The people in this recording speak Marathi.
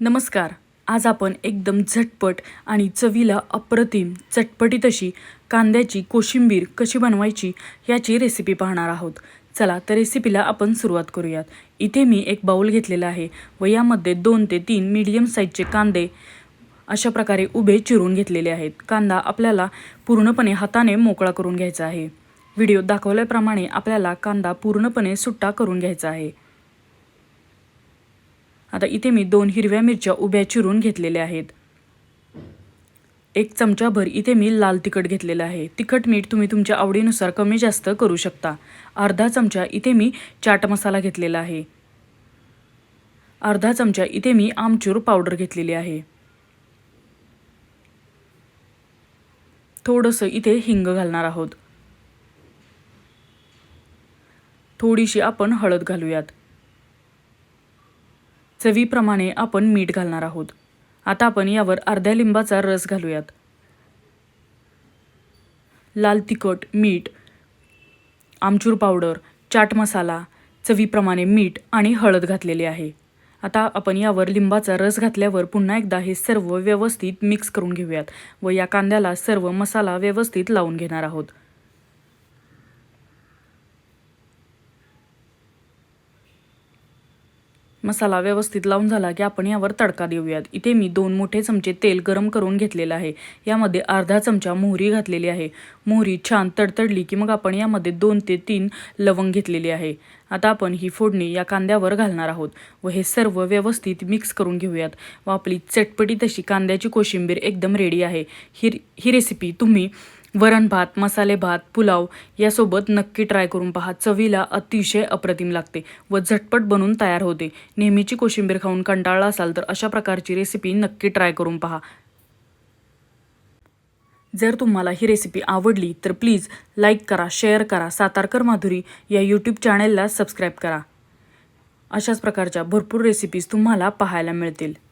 नमस्कार. आज आपण एकदम झटपट आणि चवीला अप्रतिम चटपटीत अशी कांद्याची कोशिंबीर कशी बनवायची याची रेसिपी पाहणार आहोत. चला तर रेसिपीला आपण सुरुवात करूयात. इथे मी एक बाऊल घेतलेला आहे व यामध्ये दोन ते तीन मीडियम साईजचे कांदे अशा प्रकारे उभे चिरून घेतलेले आहेत. कांदा आपल्याला पूर्णपणे हाताने मोकळा करून घ्यायचा आहे. व्हिडिओ दाखवल्याप्रमाणे आपल्याला कांदा पूर्णपणे सुट्टा करून घ्यायचा आहे. आता इथे मी दोन हिरव्या मिरच्या उभ्या चिरून घेतलेल्या आहेत. एक चमचाभर इथे मी लाल तिखट घेतलेलं आहे. तिखट मीठ तुम्ही तुमच्या आवडीनुसार कमी जास्त करू शकता. अर्धा चमचा इथे मी चाट मसाला घेतलेला आहे. अर्धा चमचा इथे मी आमचूर पावडर घेतलेली आहे. थोडंसं इथे हिंग घालणार आहोत. थोडीशी आपण हळद घालूयात. चवीप्रमाणे आपण मीठ घालणार आहोत. आता आपण यावर अर्ध्या लिंबाचा रस घालूयात. लाल तिखट मीठ आमचूर पावडर चाट मसाला चवीप्रमाणे मीठ आणि हळद घातलेली आहे. आता आपण यावर लिंबाचा रस घातल्यावर पुन्हा एकदा हे सर्व व्यवस्थित मिक्स करून घेऊयात व या कांद्याला सर्व मसाला व्यवस्थित लावून घेणार आहोत. मसाला व्यवस्थित लावून झाला की आपण यावर तडका देऊयात. इथे मी दोन मोठे चमचे तेल गरम करून घेतलेलं आहे. यामध्ये अर्धा चमचा मोहरी घातलेली आहे. मोहरी छान तडतडली की मग आपण यामध्ये दोन ते तीन लवंग घेतलेली आहे. आता आपण ही फोडणी या कांद्यावर घालणार आहोत व हे सर्व व्यवस्थित मिक्स करून घेऊयात. व आपली चटपटी तशी कांद्याची कोशिंबीर एकदम रेडी आहे. ही ही रेसिपी तुम्ही वरण भात मसाले भात पुलाव यासोबत नक्की ट्राय करून पहा. चवीला अतिशय अप्रतिम लागते व झटपट बनून तयार होते. नेहमीची कोशिंबीर खाऊन कंटाळला असाल तर अशा प्रकारची रेसिपी नक्की ट्राय करून पहा. जर तुम्हाला ही रेसिपी आवडली तर प्लीज लाईक करा शेअर करा. सातारकर माधुरी या यूट्यूब चॅनेलला सबस्क्राईब करा. अशाच प्रकारच्या भरपूर रेसिपीज तुम्हाला पाहायला मिळतील.